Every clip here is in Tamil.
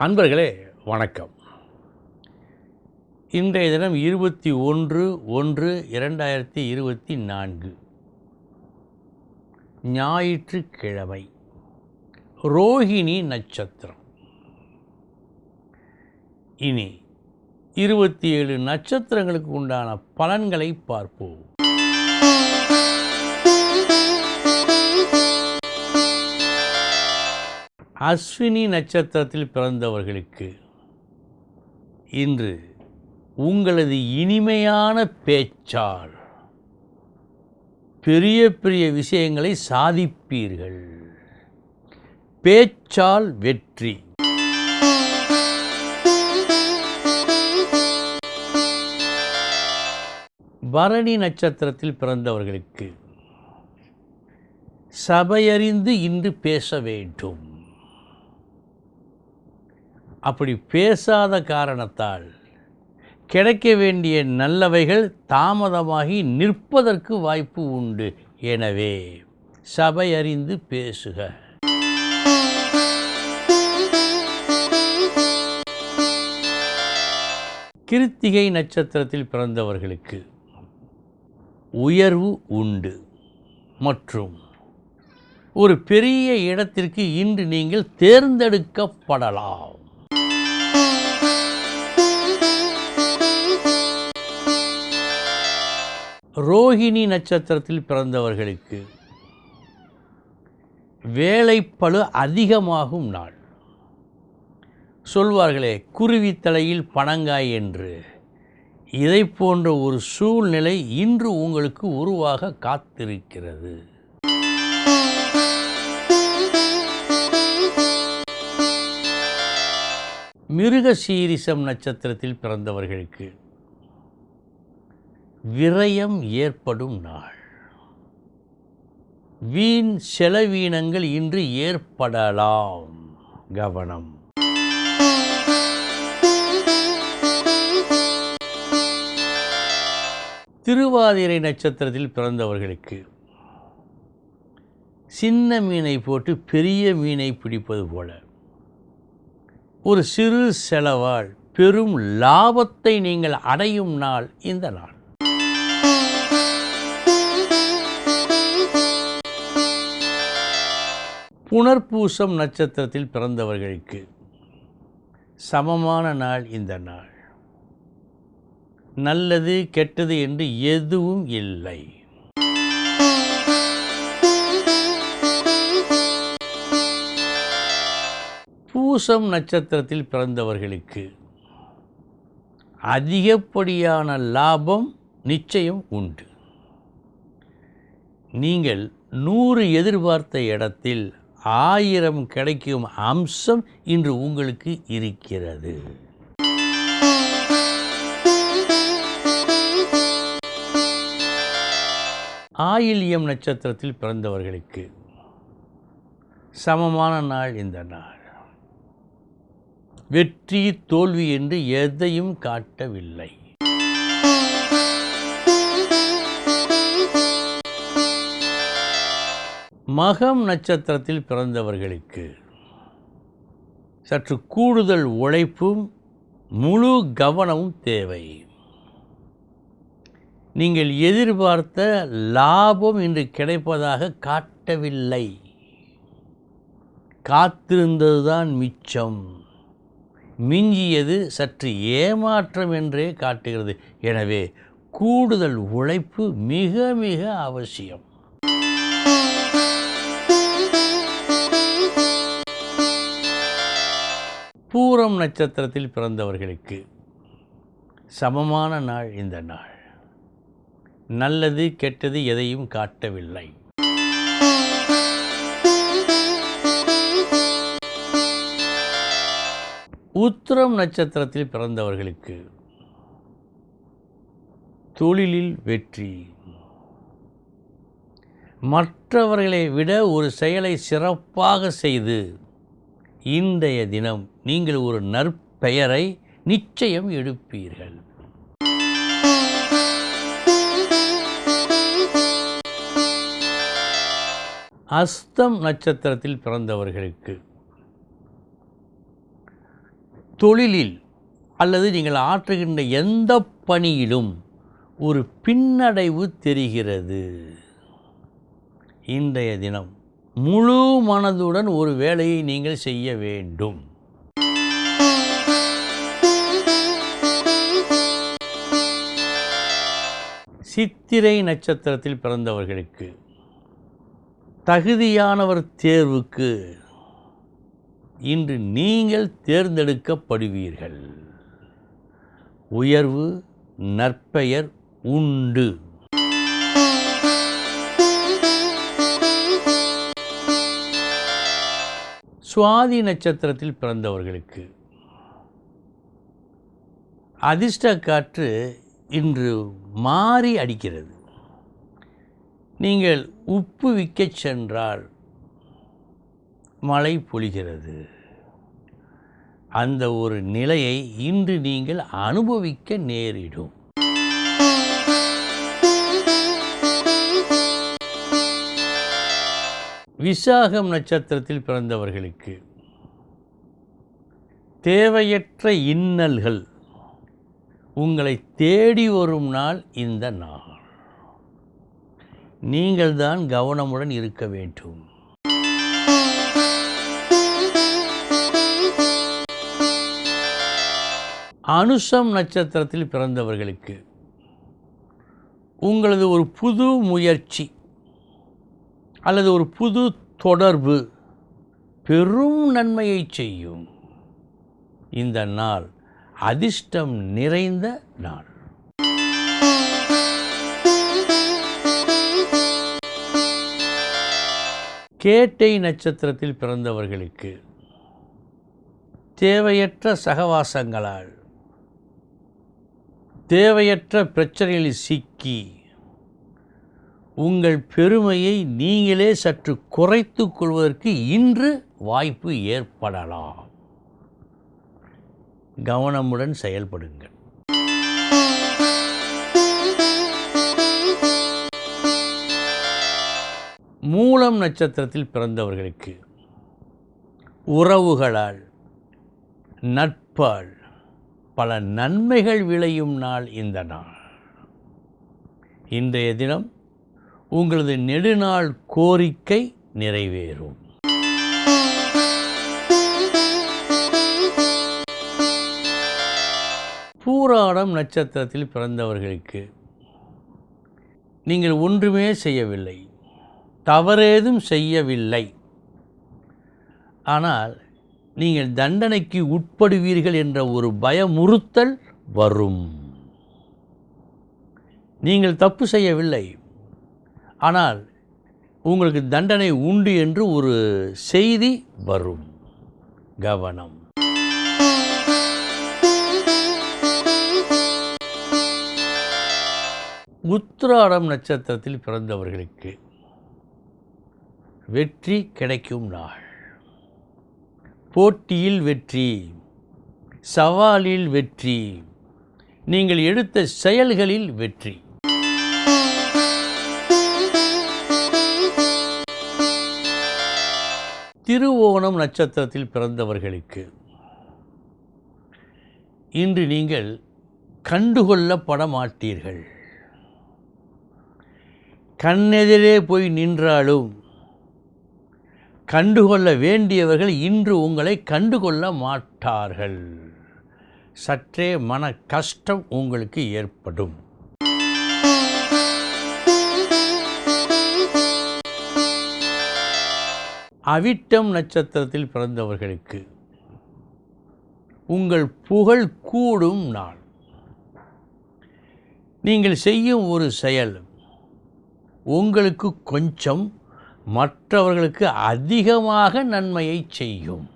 அன்பர்களே வணக்கம். இன்றைய தினம் இருபத்தி ஒன்று ஒன்று இரண்டாயிரத்தி இருபத்தி நான்கு. ஞாயிற்றுக்கிழமை. ரோஹிணி நட்சத்திரம். இனி இருபத்தி ஏழு நட்சத்திரங்களுக்கு உண்டான பலன்களை பார்ப்போம். அஸ்வினி நட்சத்திரத்தில் பிறந்தவர்களுக்கு இன்று உங்களது இனிமையான பேச்சால் பெரிய பெரிய விஷயங்களை சாதிப்பீர்கள். பேச்சால் வெற்றி. பரணி நட்சத்திரத்தில் பிறந்தவர்களுக்கு சபையறிந்து இன்று பேச வேண்டும். அப்படி பேசாத காரணத்தால் கிடைக்க வேண்டிய நல்லவைகள் தாமதமாகி நிற்பதற்கு வாய்ப்பு உண்டு. எனவே சபை அறிந்து பேசுக. கிருத்திகை நட்சத்திரத்தில் பிறந்தவர்களுக்கு உயர்வு உண்டு. மற்றும் ஒரு பெரிய இடத்திற்கு இன்று நீங்கள் தேர்ந்தெடுக்கப்படலாம். ரோஹிணி நட்சத்திரத்தில் பிறந்தவர்களுக்கு வேலைப்பழு அதிகமாகும் நாள். சொல்வார்களே குருவித்தலையில் பணங்காய் என்று. இதை போன்ற ஒரு சூழ்நிலை இன்று உங்களுக்கு உருவாக காத்திருக்கிறது. மிருகசீரிசம் நட்சத்திரத்தில் பிறந்தவர்களுக்கு விரயம் ஏற்படும் நாள். வீண் செலவீனங்கள் இன்று ஏற்படலாம். கவனம். திருவாதிரை நட்சத்திரத்தில் பிறந்தவர்களுக்கு சின்ன மீனை போட்டு பெரிய மீனை பிடிப்பது போல. ஒரு சிறு செலவால் பெரும் லாபத்தை நீங்கள் அடையும் நாள் இந்த நாள். புனர்பூசம் நட்சத்திரத்தில் பிறந்தவர்களுக்கு சமமான நாள் இந்த நாள். நல்லது கெட்டது என்று எதுவும் இல்லை. பூசம் நட்சத்திரத்தில் பிறந்தவர்களுக்கு அதிகப்படியான லாபம் நிச்சயம் உண்டு. நீங்கள் நூறு எதிர்பார்த்த இடத்தில் ஆயிரம் கிடைக்கும் அம்சம் இன்று உங்களுக்கு இருக்கிறது. ஆயில்யம் நட்சத்திரத்தில் பிறந்தவர்களுக்கு சமமான நாள் இந்த நாள். வெற்றி தோல்வி என்று எதையும் காட்டவில்லை. மகம் நட்சத்திரத்தில் பிறந்தவர்களுக்கு சற்று கூடுதல் உழைப்பும் முழு கவனமும் தேவை. நீங்கள் எதிர்பார்த்த லாபம் இன்று கிடைப்பதாக காட்டவில்லை. காத்திருந்ததுதான் மிச்சம். மிஞ்சியது சற்று ஏமாற்றம் என்றே காட்டுகிறது. எனவே கூடுதல் உழைப்பு மிக மிக அவசியம். பூரம் நட்சத்திரத்தில் பிறந்தவர்களுக்கு சமமான நாள் இந்த நாள். நல்லது கெட்டது எதையும் காட்டவில்லை. உத்திரம் நட்சத்திரத்தில் பிறந்தவர்களுக்கு தொழிலில் வெற்றி. மற்றவர்களை விட ஒரு செயலை சிறப்பாக செய்து இன்றைய தினம் நீங்கள் ஒரு நற்பெயரை நிச்சயம் எடுப்பீர்கள். அஸ்தம் நட்சத்திரத்தில் பிறந்தவர்களுக்கு தொழிலில் அல்லது நீங்கள் ஆற்றுகின்ற எந்த பணியிலும் ஒரு பின்னடைவு தெரிகிறது. இன்றைய தினம் முழு மனதுடன் ஒரு வேலையை நீங்கள் செய்ய வேண்டும். சித்திரை நட்சத்திரத்தில் பிறந்தவர்களுக்கு தகுதியானவர் தேர்வுக்கு இன்று நீங்கள் தேர்ந்தெடுக்கப்படுவீர்கள். உயர்வு நற்பெயர் உண்டு. சுவாதி நட்சத்திரத்தில் பிறந்தவர்களுக்கு அதிர்ஷ்ட காற்று இன்று மாறி அடிக்கிறது. நீங்கள் உப்பு விற்கச் சென்றால் மழை பொழிகிறது. அந்த ஒரு நிலையை இன்று நீங்கள் அனுபவிக்க நேரிடும். விசாகம் நட்சத்திரத்தில் பிறந்தவர்களுக்கு தேவையற்ற இன்னல்கள் உங்களை தேடி வரும் நாள் இந்த நாள். நீங்கள்தான் கவனமுடன் இருக்க வேண்டும். அனுஷம் நட்சத்திரத்தில் பிறந்தவர்களுக்கு உங்களது ஒரு புது முயற்சி அல்லது ஒரு புது தொடர்பு பெரும் நன்மையை செய்யும். இந்த நாள் அதிர்ஷ்டம் நிறைந்த நாள். கேட்டை நட்சத்திரத்தில் பிறந்தவர்களுக்கு தேவையற்ற சகவாசங்களால் தேவையற்ற பிரச்சனைகளில் சிக்கி உங்கள் பெருமையை நீங்களே சற்று குறைத்து கொள்வதற்கு இன்று வாய்ப்பு ஏற்படலாம். கவனமுடன் செயல்படுங்கள். மூலம் நட்சத்திரத்தில் பிறந்தவர்களுக்கு உறவுகளால் நட்பால் பல நன்மைகள் விளையும் நாள் இந்த நாள். இன்றைய தினம் உங்களது நெடுநாள் கோரிக்கை நிறைவேறும். பூராடம் நட்சத்திரத்தில் பிறந்தவர்களுக்கு நீங்கள் ஒன்றுமே செய்யவில்லை தவறேதும் செய்யவில்லை. ஆனால் நீங்கள் தண்டனைக்கு உட்படுவீர்கள் என்ற ஒரு பயமுறுத்தல் வரும். நீங்கள் தப்பு செய்யவில்லை ஆனால் உங்களுக்கு தண்டனை உண்டு என்று ஒரு செய்தி வரும். கவனம். உத்திராடம் நட்சத்திரத்தில் பிறந்தவர்களுக்கு வெற்றி கிடைக்கும் நாள். போட்டியில் வெற்றி சவாலில் வெற்றி நீங்கள் எடுத்த செயல்களில் வெற்றி. திருவோணம் நட்சத்திரத்தில் பிறந்தவர்களுக்கு இன்று நீங்கள் கண்டுகொள்ளப்பட மாட்டீர்கள். கண்ணெதிரே போய் நின்றாலும் கண்டுகொள்ள வேண்டியவர்கள் இன்று உங்களை கண்டுகொள்ள மாட்டார்கள். சற்றே மன கஷ்டம் உங்களுக்கு ஏற்படும். அவிட்டம் நட்சத்திரத்தில் பிறந்தவர்களுக்கு உங்கள் புகழ் கூடும் நாள். நீங்கள் செய்யும் ஒரு செயல் உங்களுக்கு கொஞ்சம் மற்றவர்களுக்கு அதிகமாக நன்மையை செய்யும்.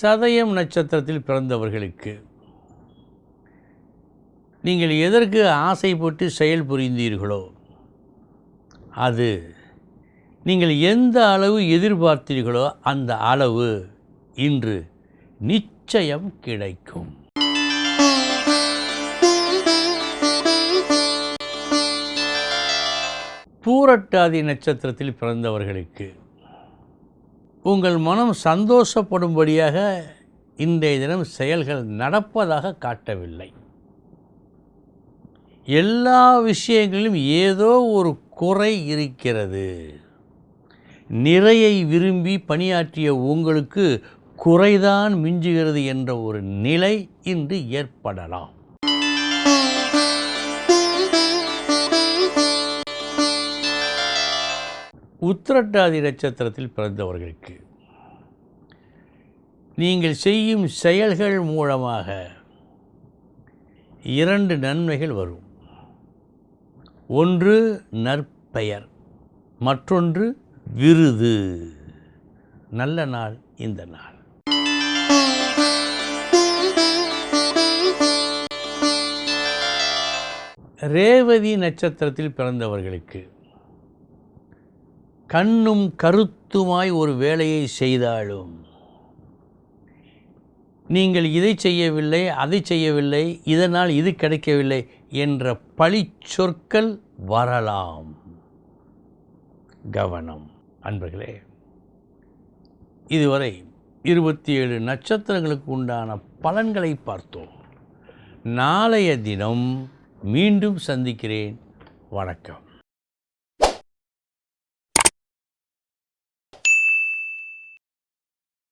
சதயம் நட்சத்திரத்தில் பிறந்தவர்களுக்கு நீங்கள் எதற்கு ஆசைப்பட்டு செயல் புரிந்தீர்களோ அது நீங்கள் எந்த அளவு எதிர்பார்த்தீர்களோ அந்த அளவு இன்று நிச்சயம் கிடைக்கும். பூரட்டாதி நட்சத்திரத்தில் பிறந்தவர்களுக்கு உங்கள் மனம் சந்தோஷப்படும்படியாக இன்றைய தினம் செயல்கள் நடப்பதாக காட்டவில்லை. எல்லா விஷயங்களிலும் ஏதோ ஒரு குறை இருக்கிறது. நிறையை விரும்பி பணியாற்றிய உங்களுக்கு குறைதான் மிஞ்சுகிறது என்ற ஒரு நிலை இன்று ஏற்படலாம். உத்திரட்டாதி நட்சத்திரத்தில் பிறந்தவர்களுக்கு. நீங்கள் செய்யும் செயல்கள் மூலமாக இரண்டு நன்மைகள் வரும். ஒன்று நற்பெயர் மற்றொன்று விருது. நல்ல நாள் இந்த நாள். ரேவதி நட்சத்திரத்தில் பிறந்தவர்களுக்கு கண்ணும் கருத்துமாய் ஒரு வேலையை செய்தாலும் நீங்கள் இதை செய்யவில்லை அதை செய்யவில்லை இதனால் இது கிடைக்கவில்லை என்ற பழி சொற்கள் வரலாம். கவனம். அன்பர்களே இதுவரை இருபத்தி ஏழு நட்சத்திரங்களுக்கு உண்டான பலன்களை பார்த்தோம். நாளைய தினம் மீண்டும் சந்திக்கிறேன். வணக்கம்.